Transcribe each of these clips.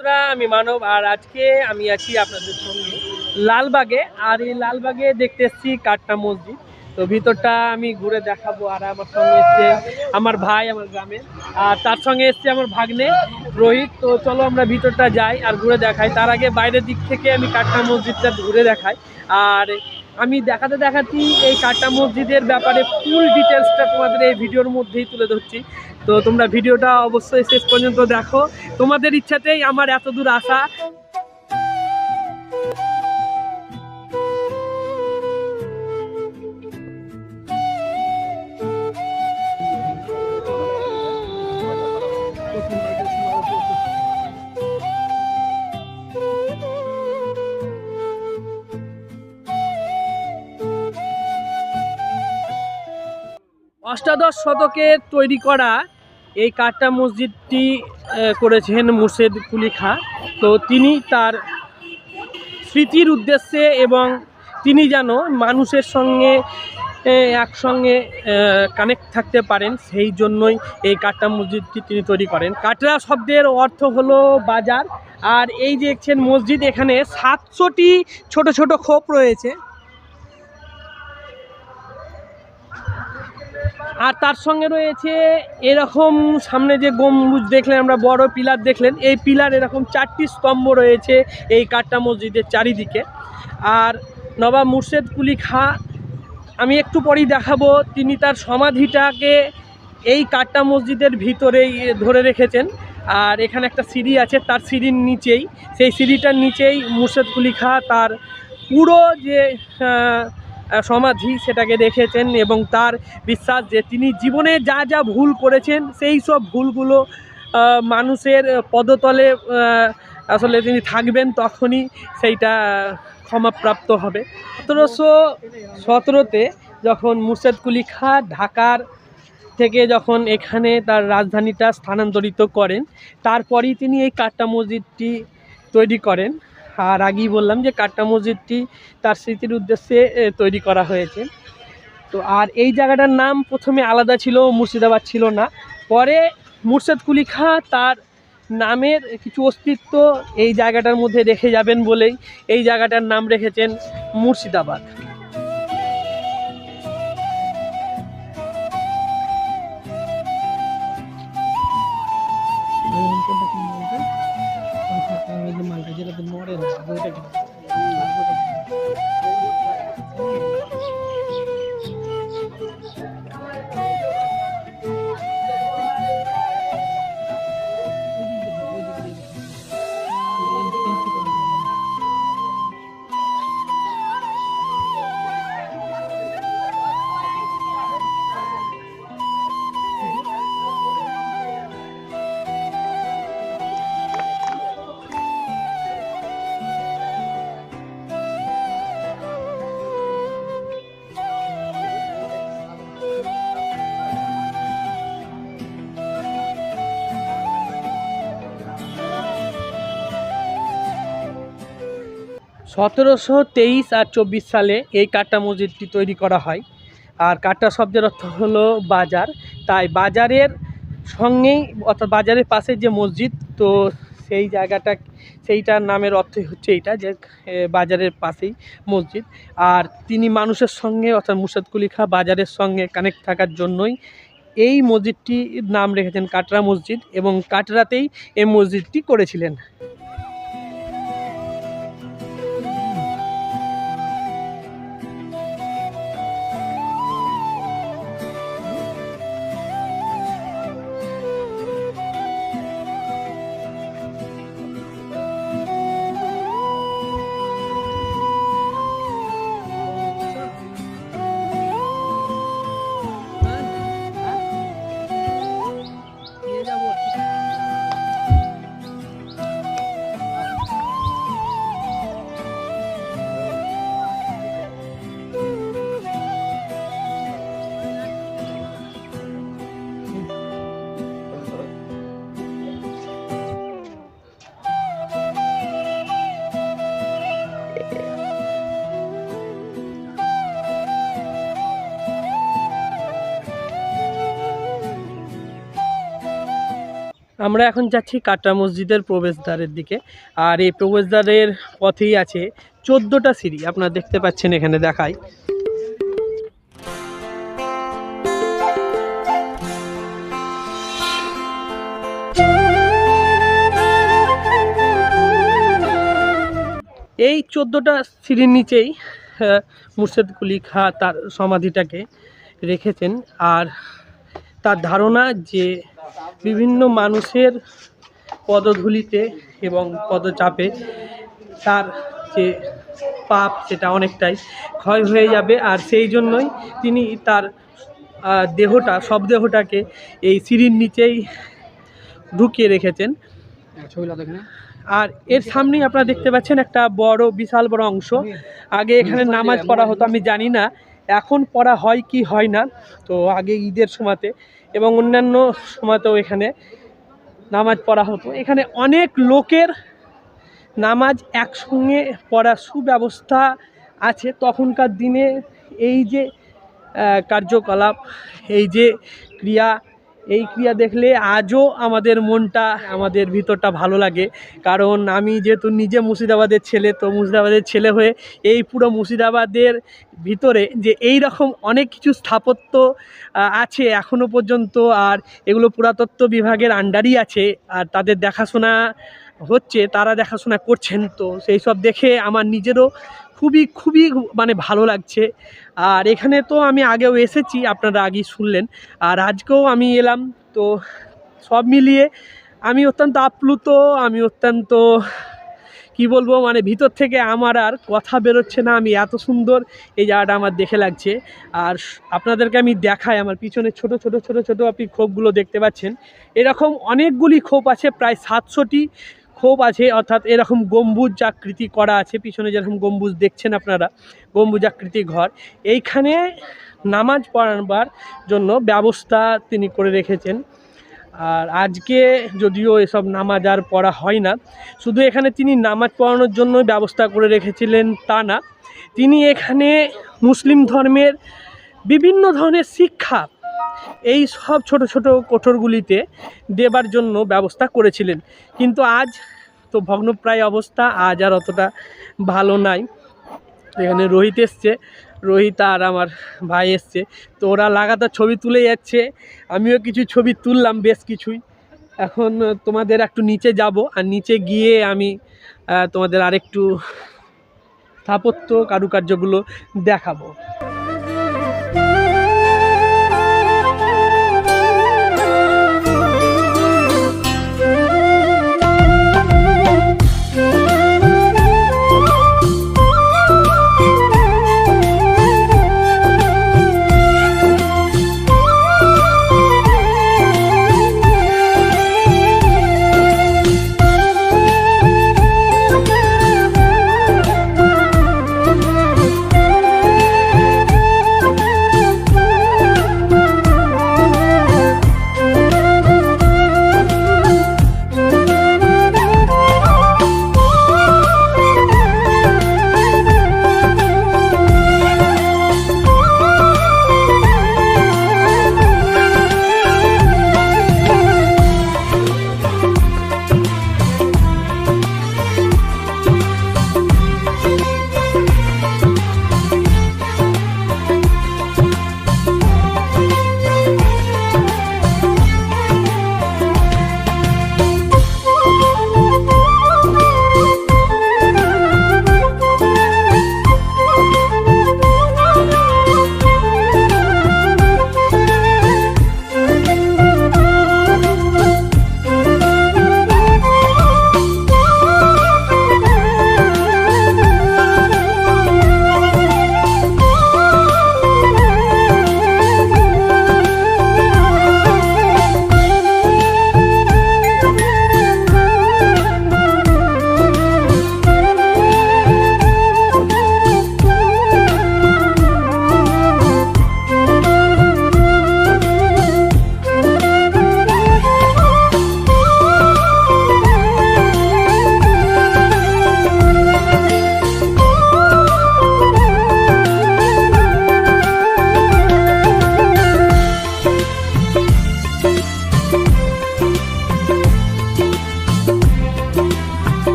বন্ধুরা, আমি মানব আর আজকে আমি আছি আপনাদের সঙ্গে লালবাগে। আর এই লালবাগে দেখতে এসেছি কাটটা মসজিদ। তো ভিতরটা আমি ঘুরে দেখাবো আর আমার সঙ্গে এসছে আমার ভাই আমার গ্রামের আর তার সঙ্গে এসছে আমার ভাগ্নে রোহিত। তো চলো আমরা ভিতরটা যাই আর ঘুরে দেখাই। তার আগে বাইরের দিক থেকে আমি কাটটা মসজিদটা ঘুরে দেখাই। আর আমি দেখাতে দেখাচ্ছি এই চারটা মসজিদের ব্যাপারে ফুল ডিটেলসটা তোমাদের এই ভিডিওর মধ্যেই তুলে ধরছি। তো তোমরা ভিডিওটা অবশ্যই শেষ পর্যন্ত দেখো। তোমাদের ইচ্ছাতেই আমার এত দূর আসা অষ্টাদশ শতকে তৈরি করা এই কাট্টা মসজিদটি করেছেন মুর্শেদ কুলি খাঁ। তো তিনি তার স্মৃতির উদ্দেশ্যে এবং তিনি যেন মানুষের সঙ্গে একসঙ্গে কানেক্ট থাকতে পারেন, সেই জন্যই এই কাট্টা মসজিদটি তিনি তৈরি করেন। কাটরা শব্দের অর্থ হলো বাজার। আর এই দেখছেন মসজিদ, এখানে সাতশোটি ছোট ছোট খোপ রয়েছে। আর তার সঙ্গে রয়েছে এরকম সামনে যে গম্বুজ দেখলেন, আমরা বড় পিলার দেখলেন, এই পিলার এরকম চারটি স্তম্ভ রয়েছে এই কাট্টা মসজিদের চারিদিকে। আর নবাব মুর্শেদ কুলি খাঁ, আমি একটু পরেই দেখাবো, তিনি তার সমাধিটাকে এই কাট্টা মসজিদের ভিতরেই ধরে রেখেছেন। আর এখানে একটা সিঁড়ি আছে, তার সিঁড়ির নিচেই, সেই সিঁড়িটার নিচেই মুর্শেদ কুলি খাঁ তার পুরো যে সমাধি সেটাকে দেখেছেন এবং তার বিশ্বাস যে তিনি জীবনে যা যা ভুল করেছেন, সেই সব ভুলগুলো মানুষের পদতলে আসলে তিনি থাকবেন তখনই সেইটা ক্ষমাপ্রাপ্ত হবে। সতেরোশো সতেরোতে যখন মুর্শেদ কুলি খাঁ ঢাকার থেকে যখন এখানে তার রাজধানীটা স্থানান্তরিত করেন, তারপরেই তিনি এই কাট্টা মসজিদটি তৈরি করেন। আর আগেই বললাম যে কাট্টা মসজিদটি তার স্মৃতির উদ্দেশ্যে তৈরি করা হয়েছে। তো আর এই জায়গাটার নাম প্রথমে আলাদা ছিল, মুর্শিদাবাদ ছিল না। পরে মুর্শেদ কুলি খাঁ তার নামের কিছু অস্তিত্ব এই জায়গাটার মধ্যে রেখে যাবেন বলেই এই জায়গাটার নাম রেখেছেন মুর্শিদাবাদ। সতেরোশো তেইশ আর চব্বিশ সালে এই কাট্টা মসজিদটি তৈরি করা হয়। আর কাট্টা শব্দের অর্থ হলো বাজার। তাই বাজারের সঙ্গেই অর্থাৎ বাজারের পাশে যে মসজিদ, তো সেই জায়গাটা, সেইটার নামের অর্থই হচ্ছে এইটা যে বাজারের পাশেই মসজিদ। আর তিনি মানুষের সঙ্গে অর্থাৎ মুর্শিদ কুলি খাঁ বাজারের সঙ্গে কানেক্ট থাকার জন্যই এই মসজিদটির নাম রেখেছেন কাটরা মসজিদ এবং কাটরাতেই এই মসজিদটি করেছিলেন। আমরা এখন যাচ্ছি কাটা মসজিদের প্রবেশদ্বারের দিকে। আর এই প্রবেশদ্বারের পথেই আছে চোদ্দোটা সিঁড়ি। আপনারা দেখতে পাচ্ছেন এখানে দেখায় এই চোদ্দোটা সিঁড়ির নিচেই মুর্শেদ কুলি খা তার সমাধিটাকে রেখেছেন। আর তার ধারণা যে বিভিন্ন মানুষের পদধূলিতে এবং পদচাপে তার যে পাপ সেটা অনেকটাই ক্ষয় হয়ে যাবে আর সেই জন্যই তিনি তার দেহটা সব দেহটাকে এই সিঁড়ির নিচেই ঢুকিয়ে রেখেছেন। আর এর সামনেই আপনারা দেখতে পাচ্ছেন একটা বড় বিশাল বড় অংশ। আগে এখানে নামাজ পড়া হতো আমি জানি না। এখন পড়া হয় কি হয় না। তো আগে ঈদের সময়তে এবং অন্যান্য সময়তেও এখানে নামাজ পড়া হতো। এখানে অনেক লোকের নামাজ একসঙ্গে পড়ার সুব্যবস্থা আছে। তখনকার দিনে এই যে কার্যকলাপ, এই যে ক্রিয়া এই ক্রিয়া দেখলে আজও আমাদের মনটা, আমাদের ভিতরটা ভালো লাগে। কারণ আমি যেহেতু নিজে মুর্শিদাবাদের ছেলে, তো মুর্শিদাবাদের ছেলে হয়ে এই পুরো মুর্শিদাবাদের ভিতরে যে এই রকম অনেক কিছু স্থাপত্য আছে এখনও পর্যন্ত, আর এগুলো পুরাতত্ত্ব বিভাগের আন্ডারই আছে, আর তাদের দেখাশোনা হচ্ছে, তারা দেখাশোনা করছেন। তো সেই সব দেখে আমার নিজেরও খুবই খুবই মানে ভালো লাগছে। আর এখানে তো আমি আগেও এসেছি, আপনারা আগেই শুনলেন। আর আজকেও আমি এলাম, তো সব মিলিয়ে আমি অত্যন্ত আপ্লুত, আমি অত্যন্ত, কি বলব মানে ভিতর থেকে আমার আর কথা বেরোচ্ছে না, আমি এত সুন্দর এই জায়গাটা আমার দেখে লাগছে। আর আপনাদেরকে আমি দেখাই, আমার পিছনে ছোট ছোট ছোট ছোট আপনি খোপগুলো দেখতে পাচ্ছেন। এরকম অনেকগুলি খোপ আছে, প্রায় সাতশোটি। খোপ আছে, অর্থাৎ এরকম গম্বুজ আকৃতি করা আছে, পিছনে যেরকম গম্বুজ দেখছেন আপনারা, গম্বুজ আকৃতি ঘর। এইখানে নামাজ পড়াবার জন্য ব্যবস্থা তিনি করে রেখেছেন। আর আজকে যদিও এসব নামাজ আর পড়া হয় না, শুধু এখানে তিনি নামাজ পড়ানোর জন্য ব্যবস্থা করে রেখেছিলেন তা না। তিনি এখানে মুসলিম ধর্মের বিভিন্ন ধরনের শিক্ষা এই সব ছোট ছোট কোঠরগুলিতে দেবার জন্য ব্যবস্থা করেছিলেন। কিন্তু আজ তো ভগ্নপ্রায় অবস্থা, আজ আর অতটা ভালো নাই। এখানে রোহিত এসছে। রোহিত আর আমার ভাই এসছে। তো ওরা লাগাতার ছবি তুলে যাচ্ছে। আমিও কিছু ছবি তুললাম, বেশ কিছুই। এখন তোমাদের একটু নিচে যাব। আর নিচে গিয়ে আমি তোমাদের আরেকটু স্থাপত্য কারুকার্যগুলো দেখাবো।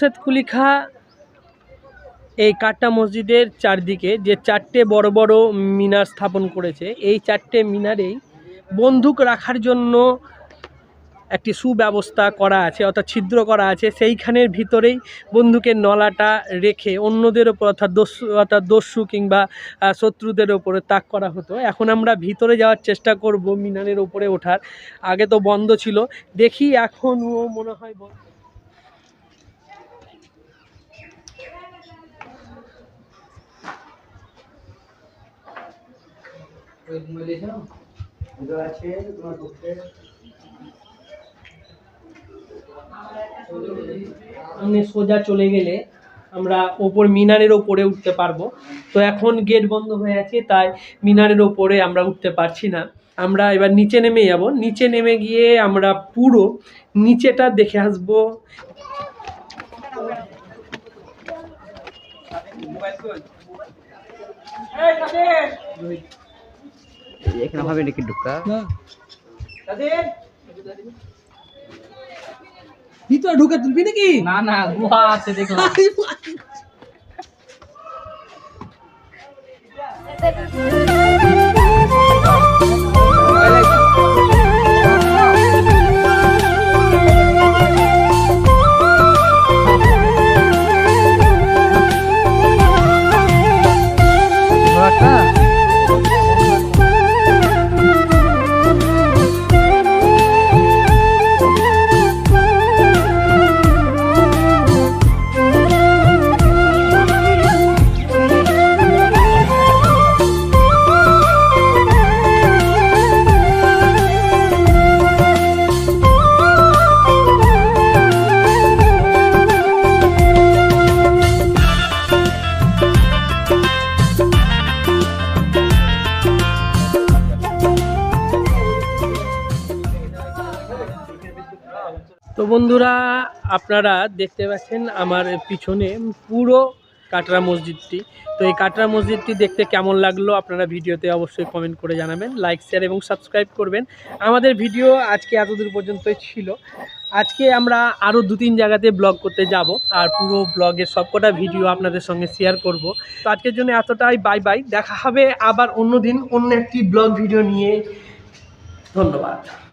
মুর্শেদ কুলিখা এই কাট্টা মসজিদের চারদিকে যে চারটে বড় বড় মিনার স্থাপন করেছে, এই চারটে মিনারেই বন্দুক রাখার জন্য একটি সুব্যবস্থা করা আছে, অর্থাৎ ছিদ্র করা আছে। সেইখানের ভিতরেই বন্দুকের নলাটা রেখে অন্যদের ওপর, অর্থাৎ দস্যু অর্থাৎ দস্যু কিংবা শত্রুদের ওপরে তাক করা হতো। এখন আমরা ভিতরে যাওয়ার চেষ্টা করব মিনারের ওপরে ওঠার। আগে তো বন্ধ ছিল। দেখি এখনও মনে হয় বন্ধ। সোজা চলে গেলে আমরা ওপর মিনারের ওপরে উঠতে পারব। তো এখন গেট বন্ধ হয়ে আছে তাই মিনারের ওপরে আমরা উঠতে পারছি না। আমরা এবার নিচে নেমে যাব। নিচে নেমে গিয়ে আমরা পুরো নিচেটা দেখে আসব। এখানে হবে নাকি ঢুকা? ভিতরে ঢুকে তুলবি নাকি? না না গুহা আছে দেখলাম তো বন্ধুরা, আপনারা দেখতে পাচ্ছেন আমার পিছনে পুরো কাটরা মসজিদটি। তো এই কাটরা মসজিদটি দেখতে কেমন লাগল আপনারা ভিডিওতে অবশ্যই কমেন্ট করে জানাবেন লাইক শেয়ার এবং সাবস্ক্রাইব করবেন। আমাদের ভিডিও আজকে এতদূর পর্যন্তই ছিল। আজকে আমরা আরও দু তিন জায়গাতে ব্লগ করতে যাব আর পুরো ব্লগের সবকটা ভিডিও আপনাদের সঙ্গে শেয়ার করব। তো আজকের জন্য এতটাই বাই বাই দেখা হবে আবার অন্য দিন অন্য একটি ব্লগ ভিডিও নিয়ে। ধন্যবাদ।